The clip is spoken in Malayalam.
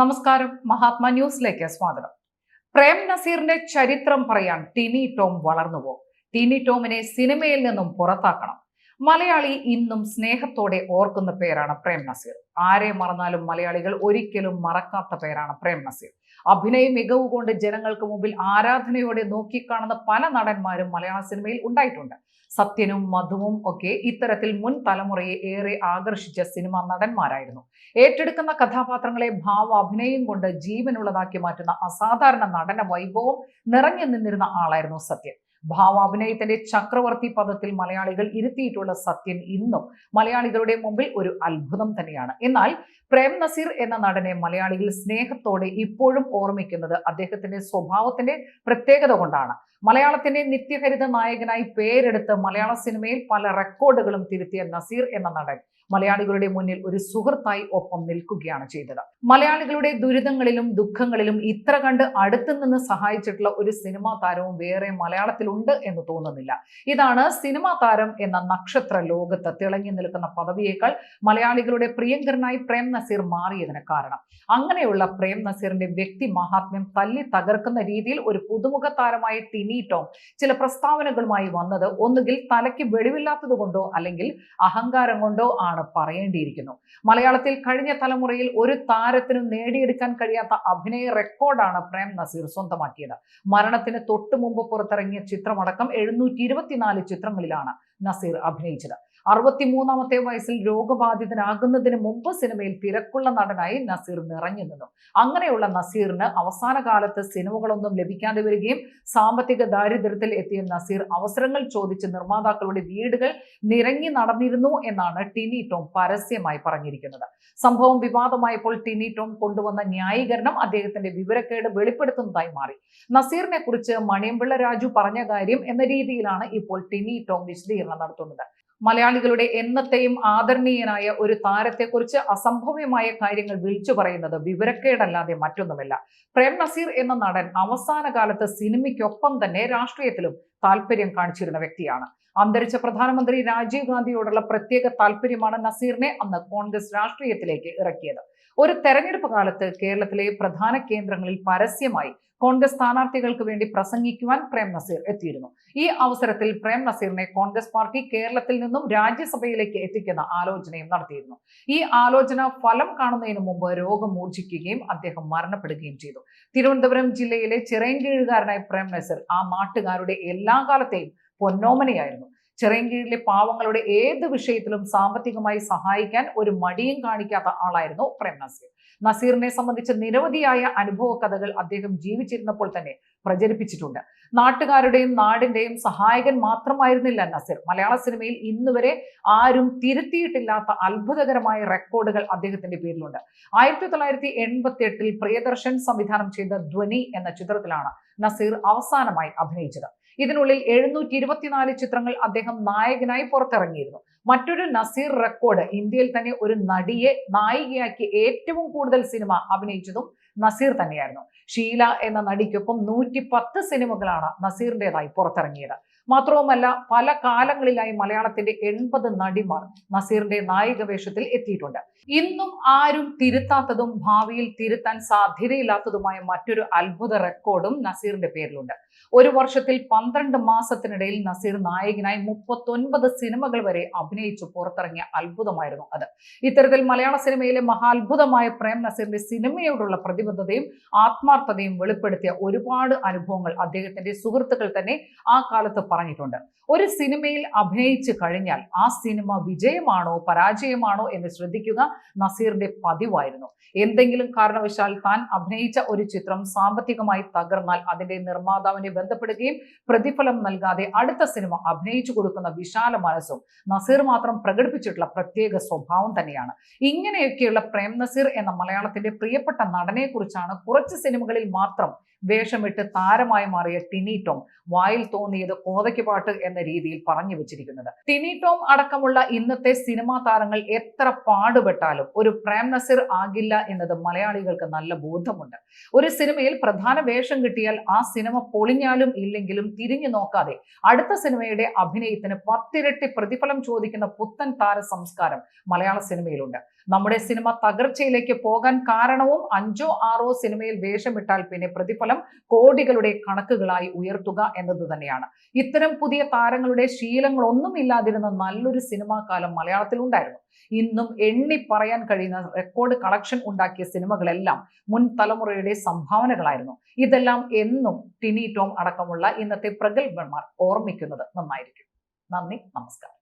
നമസ്കാരം. മഹാത്മാ ന്യൂസിലേക്ക് സ്വാഗതം. പ്രേം നസീറിന്റെ ചരിത്രം പറയാൻ ടിനി ടോം വളർന്നുപോ ടിനി ടോമിനെ സിനിമയിൽ നിന്നും പുറത്താക്കണം. മലയാളി ഇന്നും സ്നേഹത്തോടെ ഓർക്കുന്ന പേരാണ് പ്രേം നസീർ. ആരെ മറന്നാലും മലയാളികൾ ഒരിക്കലും മറക്കാത്ത പേരാണ് പ്രേം നസീർ. അഭിനയ മികവ് കൊണ്ട് ജനങ്ങൾക്ക് മുമ്പിൽ ആരാധനയോടെ നോക്കിക്കാണുന്ന പല നടന്മാരും മലയാള സിനിമയിൽ ഉണ്ടായിട്ടുണ്ട്. സത്യനും മധുവും ഒക്കെ ഇത്തരത്തിൽ മുൻ തലമുറയെ ഏറെ ആകർഷിച്ച സിനിമാ നടന്മാരായിരുന്നു. ഏറ്റെടുക്കുന്ന കഥാപാത്രങ്ങളെ ഭാവ അഭിനയം കൊണ്ട് ജീവനുള്ളതാക്കി മാറ്റുന്ന അസാധാരണ നടന വൈഭവം നിറഞ്ഞു നിന്നിരുന്ന ആളായിരുന്നു സത്യൻ. ഭാവാഭിനയത്തിന്റെ ചക്രവർത്തി പദത്തിൽ മലയാളികൾ ഇരുത്തിയിട്ടുള്ള സത്യൻ ഇന്നും മലയാളികളുടെ മുമ്പിൽ ഒരു അത്ഭുതം തന്നെയാണ്. എന്നാൽ പ്രേം നസീർ എന്ന നടനെ മലയാളികൾ സ്നേഹത്തോടെ ഇപ്പോഴും ഓർമ്മിക്കുന്നത് അദ്ദേഹത്തിന്റെ സ്വഭാവത്തിന്റെ പ്രത്യേകത കൊണ്ടാണ്. മലയാളത്തിന്റെ നിത്യഹരിത നായകനായി പേരെടുത്ത് മലയാള സിനിമയിൽ പല റെക്കോർഡുകളും തിരുത്തിയ നസീർ എന്ന നടൻ മലയാളികളുടെ മുന്നിൽ ഒരു സുഹൃത്തായി ഒപ്പം നിൽക്കുകയാണ് ചെയ്തത്. മലയാളികളുടെ ദുരിതങ്ങളിലും ദുഃഖങ്ങളിലും ഇത്ര കണ്ട് അടുത്തു നിന്ന് സഹായിച്ചിട്ടുള്ള ഒരു സിനിമാ താരവും വേറെ മലയാളത്തിലുണ്ട് എന്ന് തോന്നുന്നില്ല. ഇതാണ് സിനിമാ താരം എന്ന നക്ഷത്ര ലോകത്ത് തിളങ്ങി നിൽക്കുന്ന പദവിയേക്കാൾ മലയാളികളുടെ പ്രിയങ്കരനായി പ്രേം നസീർ മാറിയതിന് കാരണം. അങ്ങനെയുള്ള പ്രേം നസീറിന്റെ വ്യക്തി മഹാത്മ്യം തല്ലി തകർക്കുന്ന രീതിയിൽ ഒരു പുതുമുഖ താരമായ ടിനി ടോം ചില പ്രസ്താവനകളുമായി വന്നത് ഒന്നുകിൽ തലയ്ക്ക് വെളിവില്ലാത്തത് കൊണ്ടോ അല്ലെങ്കിൽ അഹങ്കാരം കൊണ്ടോ ആണ് പറയേണ്ടിയിരിക്കുന്നു. മലയാളത്തിൽ കഴിഞ്ഞ തലമുറയിൽ ഒരു താരത്തിനും നേടിയെടുക്കാൻ കഴിയാത്ത അഭിനയ റെക്കോർഡാണ് പ്രേം നസീർ സ്വന്തമാക്കിയത്. മരണത്തിന് തൊട്ടു മുമ്പ് പുറത്തിറങ്ങിയ ചിത്രമടക്കം എഴുന്നൂറ്റി ഇരുപത്തിനാല് ചിത്രങ്ങളിലാണ് നസീർ അഭിനയിച്ചത്. അറുപത്തിമൂന്നാമത്തെ വയസ്സിൽ രോഗബാധിതനാകുന്നതിന് മുമ്പ് സിനിമയിൽ തിരക്കുള്ള നടനായി നസീർ നിറഞ്ഞു നിന്നു. അങ്ങനെയുള്ള നസീറിന് അവസാന കാലത്ത് സിനിമകളൊന്നും ലഭിക്കാതെ വരികയും സാമ്പത്തിക ദാരിദ്ര്യത്തിൽ എത്തിയ നസീർ അവസരങ്ങൾ ചോദിച്ച് നിർമ്മാതാക്കളുടെ വീടുകൾ നിറങ്ങി നടന്നിരുന്നു എന്നാണ് ടിനി ടോം പരസ്യമായി പറഞ്ഞിരിക്കുന്നത്. സംഭവം വിവാദമായപ്പോൾ ടിനി ടോം കൊണ്ടുവന്ന ന്യായീകരണം അദ്ദേഹത്തിന്റെ വിവരക്കേട് വെളിപ്പെടുത്തുന്നതായി മാറി. നസീറിനെ കുറിച്ച് മണിയമ്പിള്ള രാജു പറഞ്ഞ കാര്യം എന്ന രീതിയിലാണ് ഇപ്പോൾ ടിനി ടോം വിശദീകരണം നടത്തുന്നത്. മലയാളികളുടെ എന്നത്തെയും ആദരണീയനായ ഒരു താരത്തെക്കുറിച്ച് അസംഭവ്യമായ കാര്യങ്ങൾ വിളിച്ചു പറയുന്നത് വിവരക്കേടല്ലാതെ മറ്റൊന്നുമല്ല. പ്രേം നസീർ എന്ന നടൻ അവസാന കാലത്ത് സിനിമയ്ക്കൊപ്പം തന്നെ രാഷ്ട്രീയത്തിലും താല്പര്യം കാണിച്ചിരുന്ന വ്യക്തിയാണ്. അന്തരിച്ച പ്രധാനമന്ത്രി രാജീവ് ഗാന്ധിയോടുള്ള പ്രത്യേക താല്പര്യമാണ് നസീറിനെ അന്ന് കോൺഗ്രസ് രാഷ്ട്രീയത്തിലേക്ക് ഇറക്കിയത്. ഒരു തെരഞ്ഞെടുപ്പ് കാലത്ത് കേരളത്തിലെ പ്രധാന കേന്ദ്രങ്ങളിൽ പരസ്യമായി കോൺഗ്രസ് സ്ഥാനാർത്ഥികൾക്ക് വേണ്ടി പ്രസംഗിക്കുവാൻ പ്രേം നസീർ എത്തിയിരുന്നു. ഈ അവസരത്തിൽ പ്രേം നസീറിനെ കോൺഗ്രസ് പാർട്ടി കേരളത്തിൽ നിന്നും രാജ്യസഭയിലേക്ക് എത്തിക്കുന്ന ആലോചനയും നടത്തിയിരുന്നു. ഈ ആലോചന ഫലം കാണുന്നതിന് മുമ്പ് രോഗം മൂർച്ഛിക്കുകയും അദ്ദേഹം മരണപ്പെടുകയും ചെയ്തു. തിരുവനന്തപുരം ജില്ലയിലെ ചിറയൻകീഴുകാരനായ പ്രേം നസീർ ആ നാട്ടുകാരുടെ എല്ലാ കാലത്തെയും പൊന്നോമനയായിരുന്നു. ചിറയൻകീഴിലെ പാവങ്ങളുടെ ഏത് വിഷയത്തിലും സാമ്പത്തികമായി സഹായിക്കാൻ ഒരു മടിയും കാണിക്കാത്ത ആളായിരുന്നു പ്രേം നസീർ. നസീറിനെ സംബന്ധിച്ച് നിരവധിയായ അനുഭവ കഥകൾ അദ്ദേഹം ജീവിച്ചിരുന്നപ്പോൾ തന്നെ പ്രചരിപ്പിച്ചിട്ടുണ്ട്. നാട്ടുകാരുടെയും നാടിന്റെയും സഹായകൻ മാത്രമായിരുന്നില്ല നസീർ. മലയാള സിനിമയിൽ ഇന്നുവരെ ആരും തിരുത്തിയിട്ടില്ലാത്ത അത്ഭുതകരമായ റെക്കോർഡുകൾ അദ്ദേഹത്തിന്റെ പേരിലുണ്ട്. ആയിരത്തി തൊള്ളായിരത്തി എൺപത്തി എട്ടിൽ പ്രിയദർശൻ സംവിധാനം ചെയ്ത ധ്വനി എന്ന ചിത്രത്തിലാണ് നസീർ അവസാനമായി അഭിനയിച്ചത്. ഇതിനുള്ളിൽ എഴുന്നൂറ്റി ഇരുപത്തിനാല് ചിത്രങ്ങൾ അദ്ദേഹം നായകനായി പുറത്തിറങ്ങിയിരുന്നു. മറ്റൊരു നസീർ റെക്കോർഡ് ഇന്ത്യയിൽ തന്നെ ഒരു നടിയെ നായികയാക്കി ഏറ്റവും കൂടുതൽ സിനിമ അഭിനയിച്ചതും നസീർ തന്നെയായിരുന്നു. ഷീല എന്ന നടിക്കൊപ്പം നൂറ്റി പത്ത് സിനിമകളാണ് നസീറിന്റെതായി പുറത്തിറങ്ങിയത്. മാത്രവുമല്ല പല കാലങ്ങളിലായി മലയാളത്തിന്റെ എൺപത് നടിമാർ നസീറിന്റെ നായിക വേഷത്തിൽ എത്തിയിട്ടുണ്ട്. ഇന്നും ആരും തിരുത്താത്തതും ഭാവിയിൽ തിരുത്താൻ സാധ്യതയില്ലാത്തതുമായ മറ്റൊരു അത്ഭുത റെക്കോർഡും നസീറിന്റെ പേരിലുണ്ട്. ഒരു വർഷത്തിൽ പന്ത്രണ്ട് മാസത്തിനിടയിൽ നസീർ നായകനായി മുപ്പത്തൊൻപത് സിനിമകൾ വരെ അഭിനയിച്ചു പുറത്തിറങ്ങിയ അത്ഭുതമായിരുന്നു അത്. ഇത്തരത്തിൽ മലയാള സിനിമയിലെ മഹാത്ഭുതമായ പ്രേം നസീറിന്റെ സിനിമയോടുള്ള പ്രതിബദ്ധതയും ആത്മാർത്ഥതയും വെളിപ്പെടുത്തിയ ഒരുപാട് അനുഭവങ്ങൾ അദ്ദേഹത്തിന്റെ സുഹൃത്തുക്കൾ തന്നെ ആ കാലത്ത് പറഞ്ഞിട്ടുണ്ട്. ഒരു സിനിമയിൽ അഭിനയിച്ചു കഴിഞ്ഞാൽ ആ സിനിമ വിജയമാണോ പരാജയമാണോ എന്ന് ശ്രദ്ധിക്കുക നസീറിന്റെ പതിവായിരുന്നു. എന്തെങ്കിലും കാരണവശാൽ താൻ അഭിനയിച്ച ഒരു ചിത്രം സാമ്പത്തികമായി തകർന്നാൽ അതിന്റെ നിർമ്മാതാവിനെ ബന്ധപ്പെടുകയും പ്രതിഫലം നൽകാതെ അടുത്ത സിനിമ അഭിനയിച്ചു കൊടുക്കുന്ന വിശാല മനസ്സും നസീർ മാത്രം പ്രകടിപ്പിച്ചിട്ടുള്ള പ്രത്യേക സ്വഭാവം തന്നെയാണ്. ഇങ്ങനെയൊക്കെയുള്ള പ്രേം നസീർ എന്ന മലയാളത്തിന്റെ പ്രിയപ്പെട്ട നടനെ കുറിച്ചാണ് കുറച്ച് സിനിമകളിൽ മാത്രം വേഷമിട്ട് താരമായി മാറിയ ടിനി ടോം വായിൽ തോന്നിയത് കോതയ്ക്ക് പാട്ട് എന്ന രീതിയിൽ പറഞ്ഞു വെച്ചിരിക്കുന്നത്. ടിനി ടോം അടക്കമുള്ള ഇന്നത്തെ സിനിമാ താരങ്ങൾ എത്ര പാടുപെട്ടാലും ഒരു പ്രേം നസീർ ആകില്ല എന്നത് മലയാളികൾക്ക് നല്ല ബോധമുണ്ട് ഒരു സിനിമയിൽ പ്രധാന വേഷം കിട്ടിയാൽ ആ സിനിമ പൊളിഞ്ഞാലും ഇല്ലെങ്കിലും തിരിഞ്ഞു നോക്കാതെ അടുത്ത സിനിമയുടെ അഭിനയത്തിന് പത്തിരട്ടി പ്രതിഫലം ചോദിക്കുന്ന പുത്തൻ താര സംസ്കാരം മലയാള സിനിമയിലുണ്ട്. നമ്മുടെ സിനിമ തകർച്ചയിലേക്ക് പോകാൻ കാരണവും അഞ്ചോ ആറോ സിനിമയിൽ വേഷമിട്ടാൽ പിന്നെ പ്രതിഫലം കോടികളുടെ കണക്കുകളായി ഉയർത്തുക എന്നത് തന്നെയാണ്. ഇത്തരം പുതിയ താരങ്ങളുടെ ശീലങ്ങളൊന്നും ഇല്ലാതിരുന്ന നല്ലൊരു സിനിമാ കാലം മലയാളത്തിൽ ഉണ്ടായിരുന്നു ഇന്നും എണ്ണി പറയാൻ കഴിയുന്ന റെക്കോർഡ് കളക്ഷൻ ഉണ്ടാക്കിയ സിനിമകളെല്ലാം മുൻ തലമുറയുടെ സംഭാവനകളായിരുന്നു. ഇതെല്ലാം എന്നും ടിനി ടോം അടക്കമുള്ള ഇന്നത്തെ പ്രഗത്ഭന്മാർ ഓർമ്മിക്കുന്നത് നന്നായിരിക്കും. നന്ദി നമസ്കാരം.